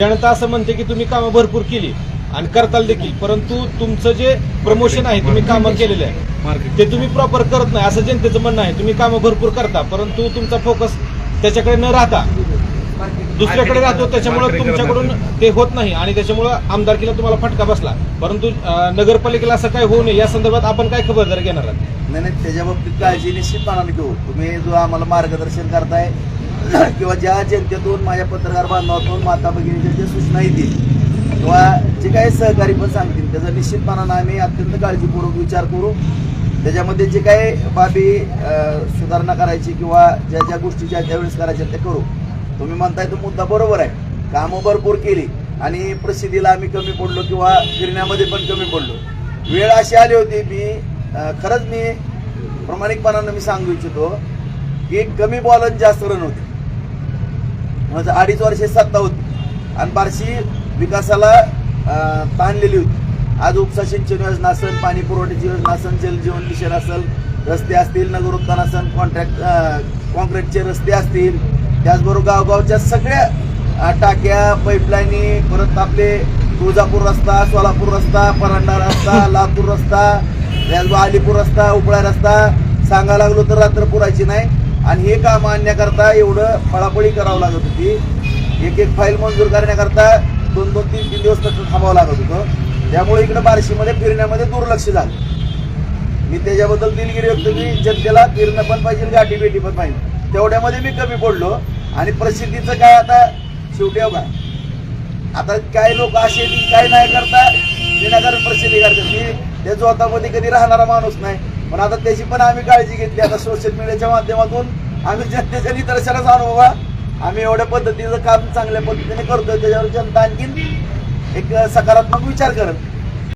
जनता असं म्हणते की तुम्ही कामं भरपूर केली आणि करताल देखील परंतु तुमचं जे प्रमोशन आहे तुम्ही कामं केलेले आहे ते तुम्ही प्रॉपर करत नाही असं जनतेचं म्हणणं आहे. तुम्ही कामं भरपूर करता परंतु तुमचा फोकस त्याच्याकडे न राहता दुसऱ्याकडे राहतो त्याच्यामुळे तुमच्याकडून ते होत नाही आणि त्याच्यामुळं आमदारकीला तुम्हाला फटका बसला. परंतु नगरपालिकेला असं काय होऊ नये या संदर्भात आपण काय खबरदारी घेणार आहात? नाही नाही त्याच्या बाबतीत काळजी निश्चितपणाने घेऊ. तुम्ही जो आम्हाला मार्गदर्शन करताय किंवा ज्या जनतेतून माझ्या पत्रकार बांधवातून माता भगिनीच्या ज्या सूचना येतील किंवा जे काही सहकारी पण सांगतील त्याचा निश्चितपणानं आम्ही अत्यंत काळजीपूर्वक विचार करू. त्याच्यामध्ये जे काही बाबी सुधारणा करायची किंवा ज्या ज्या गोष्टी ज्या ज्या वेळेस करायच्या त्या करू. तुम्ही म्हणताय तो मुद्दा बरोबर आहे. कामं भरपूर केली आणि प्रसिद्धीला आम्ही कमी पडलो किंवा फिरण्यामध्ये पण कमी पडलो. वेळ अशी आली होती मी खरंच मी प्रामाणिकपणानं मी सांगू इच्छितो की कमी बॉलन जास्त रन होते. म्हणजे अडीच वर्षे सत्ता होती. आणि बारशी विकासाला ताणलेली होती. आज उपसा सिंचन योजना असेल पाणी पुरवठ्याची योजना असेल जलजीवन मिशन असेल रस्ते असतील नगर उत्थान असेल कॉन्ट्रॅक्ट कॉन्क्रीटचे रस्ते असतील त्याचबरोबर गावगावच्या सगळ्या टाक्या पाईपलाईनी परत आपले तुळजापूर रस्ता सोलापूर रस्ता परांडा रस्ता लातूर रस्ता त्याचबरोबर अलीपूर रस्ता उपळा रस्ता. सांगा लागलो तर रात्र पुरायची नाही. आणि हे काम आणण्याकरता एवढं पळापळी करावं लागत होती. एक एक फाईल मंजूर करण्याकरता दोन दोन तीन तीन दिवस तसं थांबावं लागत होतं. त्यामुळे इकडं बार्शीमध्ये फिरण्यामध्ये दुर्लक्ष झालं. मी त्याच्याबद्दल दिलगिरी व्यक्त की जनतेला फिरणं पण पाहिजे गाठी बेटी पण पाहिजे. तेवढ्यामध्ये मी कमी पडलो. आणि प्रसिद्धीचं काय आता? शेवटी बघा. आता काही लोक असे की काय नाही करता विनाकारण प्रसिद्धी करतात मी त्या जोतामध्ये कधी राहणारा माणूस नाही. पण आता त्याची पण आम्ही काळजी घेतली. आता सोशल मीडियाच्या माध्यमातून आम्ही जनतेच्या निदर्शनास आणू बघा आम्ही एवढ्या पद्धतीचं काम चांगल्या पद्धतीने करतोय. त्याच्यावर जनता आणखीन एक सकारात्मक विचार करत.